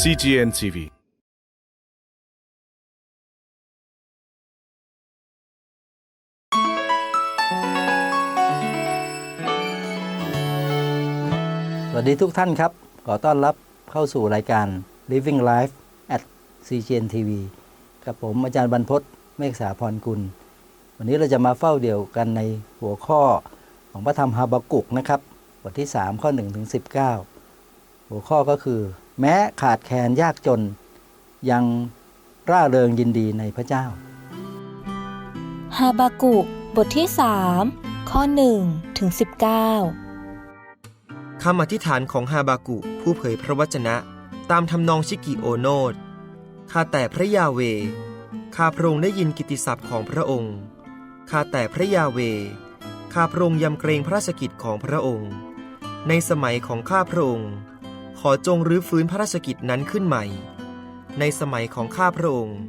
CGN TV สวัสดีทุกท่านครับ ขอต้อนรับเข้าสู่รายการ Living Life at CGN TV กับผมอาจารย์บรรพศเมฆสาพรกุล วันนี้เราจะมาเฝ้าเดี่ยวกันในหัวข้อของพระธรรมฮาบากุกนะครับ บทที่ 3 ข้อ1ถึง19 หัวข้อก็คือ แม้ขาดแคลนยากจน ยังร่าเริงยินดีในพระเจ้า ฮาบากุกบทที่ 3 ข้อ1ถึง19 คำอธิษฐานของฮาบากุผู้เผยพระวจนะ ตามทำนองชิกิโอโนดข้าแต่พระยาเว ข้าพระองค์ได้ยินกิตติศัพท์ของพระองค์ ข้าแต่พระยาเว ข้าพระองค์ยำเกรงพระราชกิจของพระองค์ ในสมัยของข้าพระองค์ ขอจงรื้อฟื้นพระราชกิจนั้นขึ้นใหม่ ในสมัยของข้าพระองค์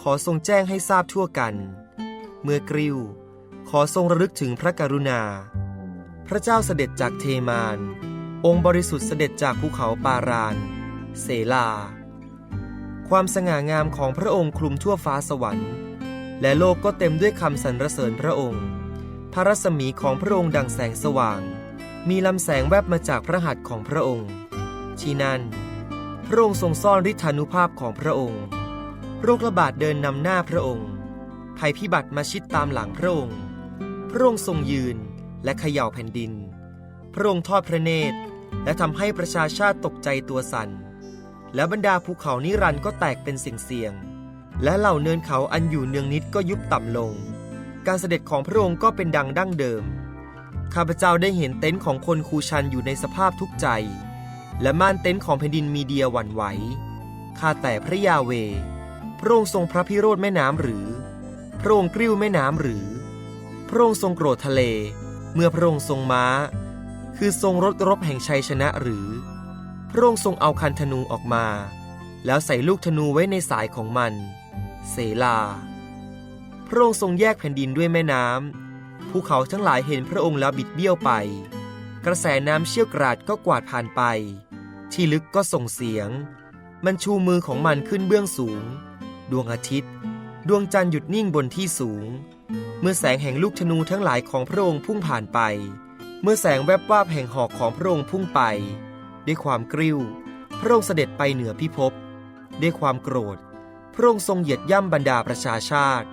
ขอทรงแจ้งให้ทราบทั่วกัน เมื่อกริ้ว ขอทรงระลึกถึงพระกรุณา พระเจ้าเสด็จจากเทมาน องค์บริสุทธิ์เสด็จจากภูเขาปาราน เสลา ความสง่างามของพระองค์คลุมทั่วฟ้าสวรรค์ และโลกก็เต็มด้วยคำสรรเสริญพระองค์ พระรัศมีของพระองค์ดังแสงสว่าง มีลำแสงแวบมาจากพระหัตถ์ของพระองค์ ที่นั่น พระองค์ทรงซ่อนฤทธานุภาพของพระองค์ โรคระบาดเดินนำหน้าพระองค์ ภัยพิบัติมาชิดตามหลังพระองค์ พระองค์ทรงยืนและเขย่าแผ่นดิน พระองค์ทอดพระเนตร และทำให้ประชาชาติตกใจตัวสัน่น และบรรดาภูเขานิรันด์ก็แตกเป็นเสียงเสียง และเหล่าเนินเขาอันอยู่เนืองนิดก็ยุบต่ำลง การเสด็จของพระองค์ก็เป็นดังดั้งเดิมข้าพเจ้าได้เห็นเต็นท์ของคนคูชันอยู่ในสภาพทุกข์ใจ และม่านเต็นท์ของแผ่นดินมีเดียหวั่นไหว ข้าแต่พระยาเว พระองค์ทรงพระพิโรธแม่น้ำหรือ พระองค์กริ้วแม่น้ำหรือ พระองค์ทรงโกรธทะเล เมื่อพระองค์ทรงม้า คือทรงรถรบแห่งชัยชนะหรือ พระองค์ทรงเอาคันธนูออกมา แล้วใส่ลูกธนูไว้ในสายของมัน เสลา พระองค์ทรงแยกแผ่นดินด้วยแม่น้ำภูเขาทั้งหลายเห็นพระองค์แล้วบิดเบี้ยวไป กระแสน้ำเชี่ยวกราดก็กวาดผ่านไป ที่ลึกก็ส่งเสียง มันชูมือของมันขึ้นเบื้องสูง ดวงอาทิตย์ ดวงจันทร์หยุดนิ่งบนที่สูง เมื่อแสงแห่งลูกธนูทั้งหลายของพระองค์พุ่งผ่านไป เมื่อแสงแวบวาบแห่งหอกของพระองค์พุ่งไป ด้วยความกริ้ว พระองค์เสด็จไปเหนือพิภพ ด้วยความโกรธ พระองค์ทรงเหยียดย่ำบรรดาประชาชาติ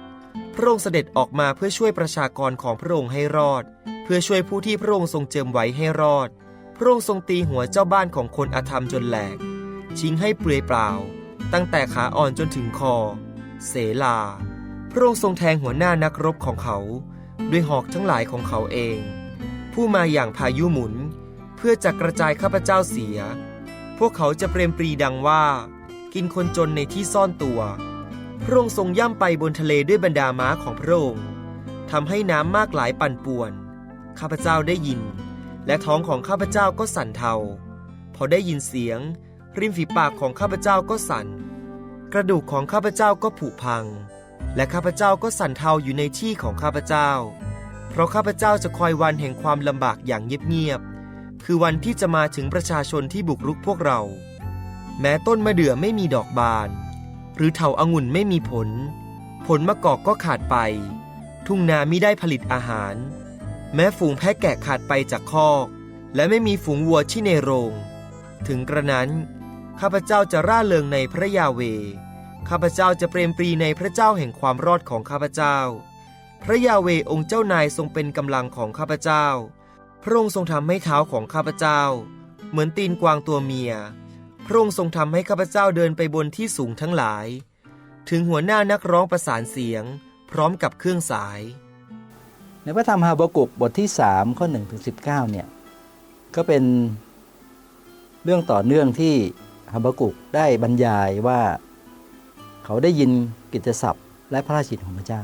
พระองค์เสด็จออกมาเพื่อช่วยประชากรของพระองค์ให้รอด เพื่อช่วยผู้ที่พระองค์ทรงเจิมไว้ให้รอด พระองค์ทรงตีหัวเจ้าบ้านของคนอธรรมจนแหลก ชิงให้เปลือยเปล่า ตั้งแต่ขาอ่อนจนถึงคอ เสลา พระองค์ทรงแทงหัวหน้านักรบของเขา ด้วยหอกทั้งหลายของเขาเอง ผู้มาอย่างพายุหมุน เพื่อจะกระจายข้าพเจ้าเสีย พวกเขาจะเปรมปรีดังว่า กินคนจนในที่ซ่อนตัว พระองค์ทรงย่ำไปบนทะเลด้วยบรรดาม้าของพระองค์ทำให้น้ำมากหลายปั่นป่วน ข้าพเจ้าได้ยิน และท้องของข้าพเจ้าก็สั่นเทา พอได้ยินเสียง ริมฝีปากของข้าพเจ้าก็สั่น กระดูกของข้าพเจ้าก็ผุพัง และข้าพเจ้าก็สั่นเทาอยู่ในที่ของข้าพเจ้า เพราะข้าพเจ้าจะคอยวันแห่งความลำบากอย่างเงียบๆคือวันที่จะมาถึงประชาชนที่บุกรุกพวกเรา แม้ต้นมะเดื่อไม่มีดอกบาน หรือเถาอางุ่นไม่มีผล ผลมะกอกก็ขาดไป ทุ่งนามิได้ผลิตอาหาร แม้ฝูงแพะแกะขาดไปจากคอก และไม่มีฝูงวัวที่ในโรง ถึงกระนั้น ข้าพเจ้าจะร่าเริงในพระยาเว ข้าพเจ้าจะเปรมปรีในพระเจ้าแห่งความรอดของข้าพเจ้า พระยาเวองค์เจ้านายทรงเป็นกำลังของข้าพเจ้า พระองค์ทรงทำให้เท้าของข้าพเจ้า เหมือนตีนกวางตัวเมีย พระองค์ทรงทำให้ข้าพเจ้าเดินไปบนที่สูงทั้งหลาย ถึงหัวหน้านักร้องประสานเสียง พร้อมกับเครื่องสาย ในพระธรรมฮาบากุกบทที่ 3 ข้อ1ถึง19เนี่ยก็เป็นเรื่องต่อเนื่องที่ฮาบากุกได้บรรยายว่าเขาได้ยินกิตติศัพท์ และพระราชกิจของพระเจ้า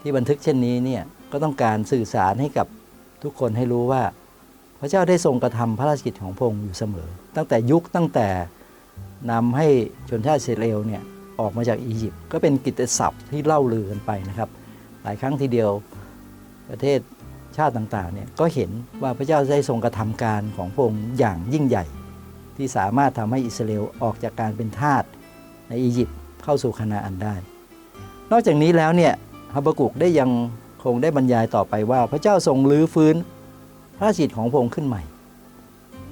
ที่บันทึกเช่นนี้เนี่ยก็ต้องการสื่อสารให้กับทุกคนให้รู้ว่า พระเจ้าได้ทรงกระทำพระราชกิจของพระองค์อยู่เสมอ ตั้งแต่ยุคตั้งแต่นำให้ชนชาติอิสราเอลเนี่ยออกมาจากอียิปต์ก็เป็นกิตติศัพท์ที่เล่าลือกันไปนะครับ หลายครั้งทีเดียว ประเทศชาติต่างๆเนี่ยก็เห็นว่าพระเจ้าได้ทรงกระทำการของพระองค์อย่างยิ่งใหญ่ ที่สามารถทำให้อิสราเอลออกจากการเป็นทาสในอียิปต์เข้าสู่คานาอันได้ นอกจากนี้แล้วเนี่ยฮับากุกได้ยังคงได้บรรยายต่อไปว่า พระเจ้าทรงลื้อฟื้นพระจิตของพระองค์ขึ้นใหม่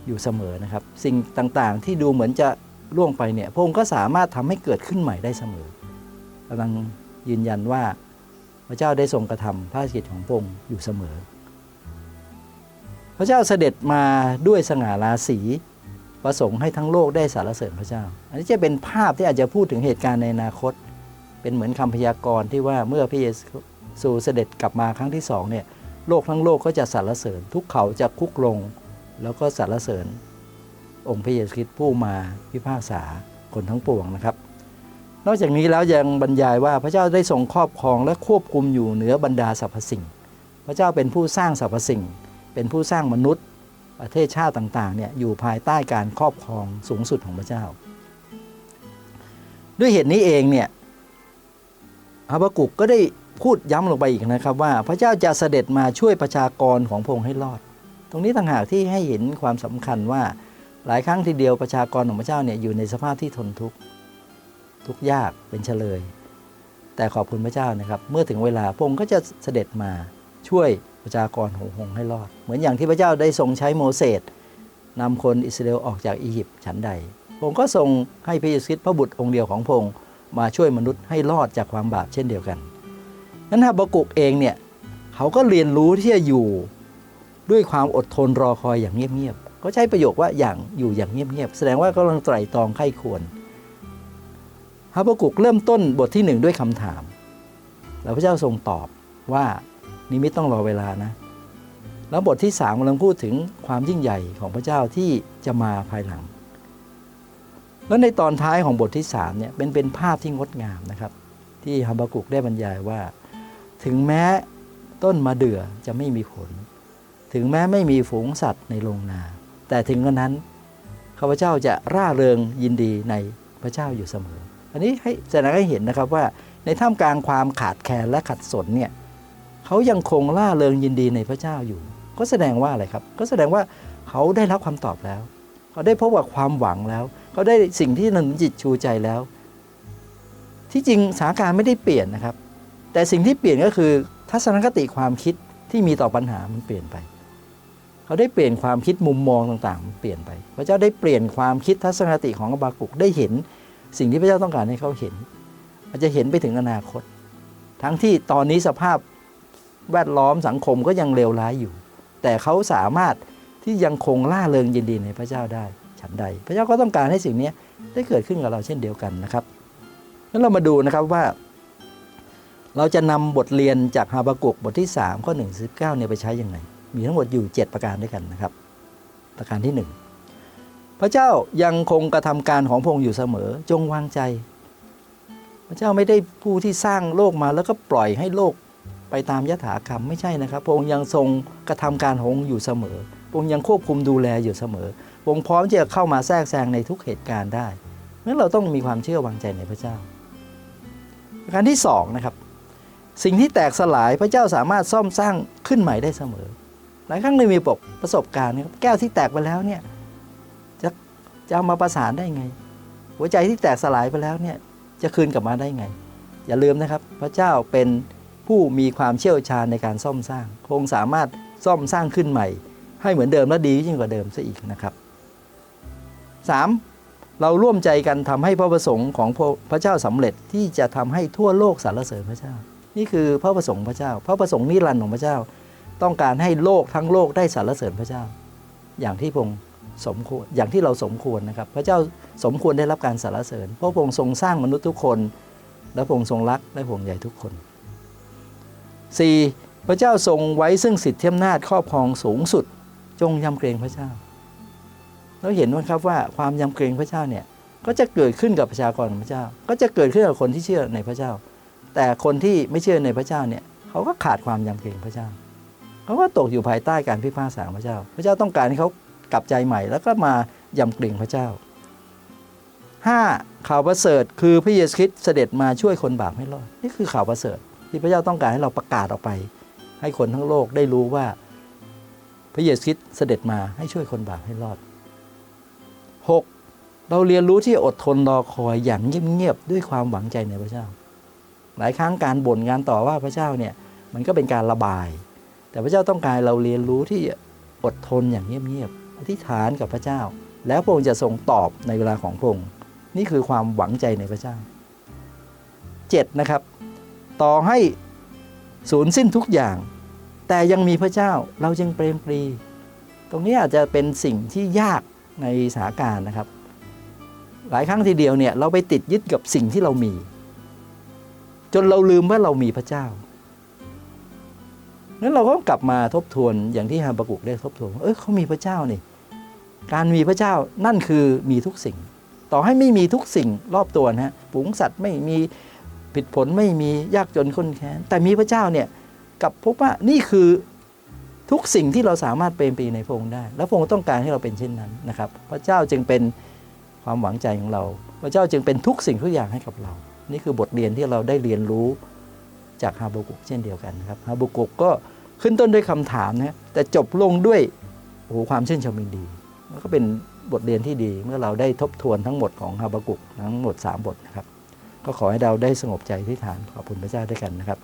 อยู่เสมอนะครับ สิ่งต่างๆที่ดูเหมือนจะล่วงไปเนี่ยพระองค์ก็สามารถทำให้เกิดขึ้นใหม่ได้เสมอกำลังยืนยันว่า ระเจ้าได้ทรงกระทำพระจิตของพระองค์อยู่เสมอ พระเจ้าเสด็จมาด้วยสง่าราศีประสงค์ให้ทั้งโลกได้สารเสริญพระเจ้า อันนี้จะเป็นภาพที่อาจจะพูดถึงเหตุการณ์ในอนาคต เป็นเหมือนคำพยากรณ์ที่ว่าเมื่อพระเยซูเสด็จกลับมาครั้งที่สองเนี่ยโลกทั้งโลกก็จะสรรเสริญ ทุกเขาจะคุกลง แล้วก็สรรเสริญ องค์พระเยซูคริสต์ผู้มาพิพากษาคนทั้งปวงนะครับ นอกจากนี้แล้วยังบรรยายว่าพระเจ้าได้ทรงครอบครองและควบคุมอยู่เหนือบรรดาสรรพสิ่ง พระเจ้าเป็นผู้สร้างสรรพสิ่ง เป็นผู้สร้างมนุษย์ ประเทศชาติต่างๆเนี่ยอยู่ภายใต้การครอบครองสูงสุดของพระเจ้า ด้วยเหตุนี้เองเนี่ยฮาบากุกก็ได้พูดย้ำลงไปอีกนะครับว่าพระเจ้าจะเสด็จมาช่วยประชากรของพงค์ให้รอด ตรงนี้ต่างหากที่ให้เห็นความสำคัญว่าหลายครั้งทีเดียวประชากรของพระเจ้าเนี่ยอยู่ในสภาพที่ทนทุกข์ ทุกยากเป็นเฉลย แต่ขอบคุณพระเจ้านะครับ เมื่อถึงเวลาพระองค์ก็จะเสด็จมาช่วยประชากรของพระองให้รอด เหมือนอย่างที่พระเจ้าได้ทรงใช้โมเสสนำคนอิสราเอลออกจากอียิปต์ฉันใดพระองค์ก็ทรงให้พระเยซูคริสต์พระบุตรองค์เดียวของพระองค์มาช่วยมนุษย์ให้รอดจากความบาปเช่นเดียวกันนั้นฮาบากุกเองเนี่ยเขาก็เรียนรู้ที่จะอยู่ด้วยความอดทนรอคอยอย่างเงียบๆก็ใช้ประโยคว่าอย่างอยู่อย่างเงียบๆแสดงว่ากำลังไตร่ตรองไข้ควร ฮาบกุกเริ่มต้นบทที่หนึ่งด้วยคำถาม แล้วพระเจ้าทรงตอบว่านิมิตต้องรอเวลานะ แล้วบทที่สามกำลังพูดถึงความยิ่งใหญ่ของพระเจ้าที่จะมาภายหลัง แล้วในตอนท้ายของบทที่สามเนี่ยเป็นเป็นภาพที่งดงามนะครับ ที่ฮับกุกได้บรรยายว่า ถึงแม้ต้นมะเดื่อจะไม่มีผล ถึงแม้ไม่มีฝูงสัตว์ในโรงนา แต่ถึงกระนั้นข้าพเจ้าจะร่าเริงยินดีในพระเจ้าอยู่เสมอ อันนี้ให้แสดงให้เห็นนะครับว่าในท่ามกลางความขาดแคลนและขัดสนเนี่ยเขายังคงล่าเริงยินดีในพระเจ้าอยู่ ก็แสดงว่าอะไรครับ ก็แสดงว่าเขาได้รับคำตอบแล้ว เขาได้พบกับความหวังแล้ว เขาได้สิ่งที่หนุนจิตชูใจแล้ว ที่จริงสถานการณ์ไม่ได้เปลี่ยนนะครับ แต่สิ่งที่เปลี่ยนก็คือทัศนคติความคิดที่มีต่อปัญหามันเปลี่ยนไป เขาได้เปลี่ยนความคิดมุมมองต่างๆ มันเปลี่ยนไป พระเจ้าได้เปลี่ยนความคิดทัศนคติของอบากุกได้เห็น สิ่งที่พระเจ้าต้องการให้เขาเห็นอาจจะเห็นไปถึงอนาคต ทั้งที่ตอนนี้สภาพแวดล้อมสังคมก็ยังเลวร้ายอยู่ แต่เขาสามารถที่ยังคงล่าเริงยินดีในพระเจ้าได้ ฉันใด พระเจ้าก็ต้องการให้สิ่งนี้ได้เกิดขึ้นกับเราเช่นเดียวกันนะครับงั้นเรามาดูนะครับว่า เราจะนำบทเรียนจากฮาบากุกบทที่3ข้อ1ถึงเนี่ยไปใช้ยังไง มีทั้งหมดอยู่ 7 ประการด้วยกันนะครับ ประการที่ 1 พระเจ้ายังคงกระทำการของพระองค์อยู่เสมอ จงวางใจ พระเจ้าไม่ได้ผู้ที่สร้างโลกมาแล้วก็ปล่อยให้โลกไปตามยถากรรมไม่ใช่นะครับพระองค์ยังทรงกระทำการขององค์อยู่เสมอพระองค์ยังควบคุมดูแลอยู่เสมอพระองค์พร้อมที่จะเข้ามาแทรกแซงในทุกเหตุการณ์ได้นั้นเราต้องมีความเชื่อวางใจในพระเจ้าประการที่สองนะครับสิ่งที่แตกสลายพระเจ้าสามารถซ่อมสร้างขึ้นใหม่ได้เสมอ หลายครั้งเลยมีปกประสบการณ์ครับแก้วที่แตกไปแล้วเนี่ย จะเอามาประสานได้ไง หัวใจที่แตกสลายไปแล้วเนี่ยจะคืนกลับมาได้ไง อย่าลืมนะครับ พระเจ้าเป็นผู้มีความเชี่ยวชาญในการซ่อมสร้างพระองสามารถซ่อมสร้างขึ้นใหม่ ให้เหมือนเดิมและดียิ่งกว่าเดิมซะอีกนะครับ 3. เราร่วมใจกันทำให้พระประสงค์ของพระเจ้าสำเร็จที่จะทำให้ทั่วโลกสรรเสริญพระเจ้า นี่คือพระประสงค์พระเจ้า พระประสงค์นิรันดร์ของพระเจ้า ต้องการให้โลกทั้งโลกได้สรรเสริญพระเจ้า อย่างที่พงค์ สมควรอย่างที่เราสมควรนะครับ พระเจ้าสมควรได้รับการสรรเสริญเพราะพระองค์ทรงสร้างมนุษย์ทุกคน และพระองค์ทรงรักและห่วงใยทุกคน 4. พระเจ้าทรงไว้ซึ่งสิทธิอำนาจครอบครองสูงสุด จงยำเกรงพระเจ้าเราเห็นว่าครับว่าความยำเกรงพระเจ้าเนี่ยก็จะเกิดขึ้นกับประชากรของพระเจ้า ก็จะเกิดขึ้นกับคนที่เชื่อในพระเจ้า แต่คนที่ไม่เชื่อในพระเจ้าเนี่ยเขาก็ขาดความยำเกรงพระเจ้าเขาก็ตกอยู่ภายใต้การพิพากษาของพระเจ้า พระเจ้าต้องการให้เขา กลับใจใหม่ แล้วก็มายำเกรงพระเจ้า 5. ข่าวประเสริฐคือพระเยซูคริสต์เสด็จมาช่วยคนบาปให้รอดนี่คือข่าวประเสริฐ ที่พระเจ้าต้องการให้เราประกาศออกไป ให้คนทั้งโลกได้รู้ว่า พระเยซูคริสต์เสด็จมาให้ช่วยคนบาปให้รอด 6. เราเรียนรู้ที่อดทนรอคอยอย่างเงียบๆด้วยความหวังใจในพระเจ้า หลายครั้งการบ่นงานต่อว่าพระเจ้าเนี่ยมันก็เป็นการระบาย แต่พระเจ้าต้องการเราเรียนรู้ที่อดทนอย่างเงียบๆ อธิษฐานกับพระเจ้า แล้วพระองค์จะทรงตอบในเวลาของพระองค์นี่คือความหวังใจในพระเจ้า 7. นะครับ ต่อให้สูญสิ้นทุกอย่าง แต่ยังมีพระเจ้าเราจึงเปรมปรี ตรงนี้อาจจะเป็นสิ่งที่ยากในสถานการณ์นะครับ หลายครั้งทีเดียวเนี่ยเราไปติดยึดกับสิ่งที่เรามี จนเราลืมว่าเรามีพระเจ้านั้นเราก็กลับมาทบทวนอย่างที่ฮาบากุกได้ทบทวนเออเขามีพระเจ้านี่ การมีพระเจ้านั่นคือมีทุกสิ่ง ต่อให้ไม่มีทุกสิ่งรอบตัวนะฮะฝูงสัตว์ไม่มีผิดผลไม่มียากจนข้นแค้น แต่มีพระเจ้าเนี่ยกับพบว่านี่คือทุกสิ่งที่เราสามารถเป็นปีในพระองค์ได้ แล้วพระองค์ต้องการให้เราเป็นเช่นนั้นนะครับ พระเจ้าจึงเป็นความหวังใจของเรา พระเจ้าจึงเป็นทุกสิ่งทุกอย่างให้กับเรา นี่คือบทเรียนที่เราได้เรียนรู้จากฮาบากุกเช่นเดียวกันครับฮาบากุกก็ขึ้นต้นด้วยคำถามนะแต่จบลงด้วยโอ้โหความชื่นชมยินดี ก็เป็นบทเรียนที่ดีเมื่อเราได้ทบทวนทั้งหมดของฮาบากุกทั้งหมด 3 บทนะครับ ก็ขอให้เราได้สงบใจที่ฐานขอบคุณพระเจ้าด้วยกันนะครับ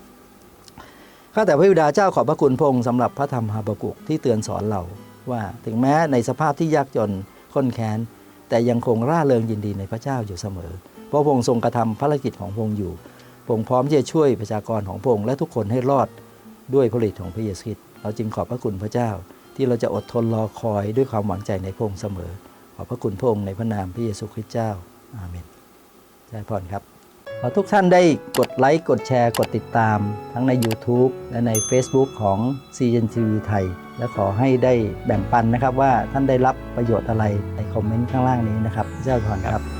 ข้าแต่พระบิดาเจ้าขอบพระคุณพงค์สำหรับพระธรรมฮาบากุกที่เตือนสอนเราว่าถึงแม้ในสภาพที่ยากจนข้นแค้น แต่ยังคงร่าเริงยินดีในพระเจ้าอยู่เสมอ เพราะพงค์ทรงกระทำภารกิจของพงค์อยู่พงค์พร้อมที่จะช่วยประชากรของพงค์และทุกคนให้รอดด้วยพระฤทธิ์ของพระเยซูคริสต์เราจึงขอบพระคุณพระเจ้า ที่เราจะอดทนรอคอยด้วยความหวังใจในพระองค์เสมอ ขอบพระคุณพระองค์ในพระนามพระเยซูคริสต์เจ้า อาเมนใช่พรครับ ขอทุกท่านได้กดไลค์ กดแชร์ กดติดตาม ทั้งใน YouTube และใน Facebook ของ CNTV ไทย และขอให้ได้แบ่งปันนะครับว่าท่านได้รับประโยชน์อะไรในคอมเมนต์ข้างล่างนี้นะครับเจ้าพรครับ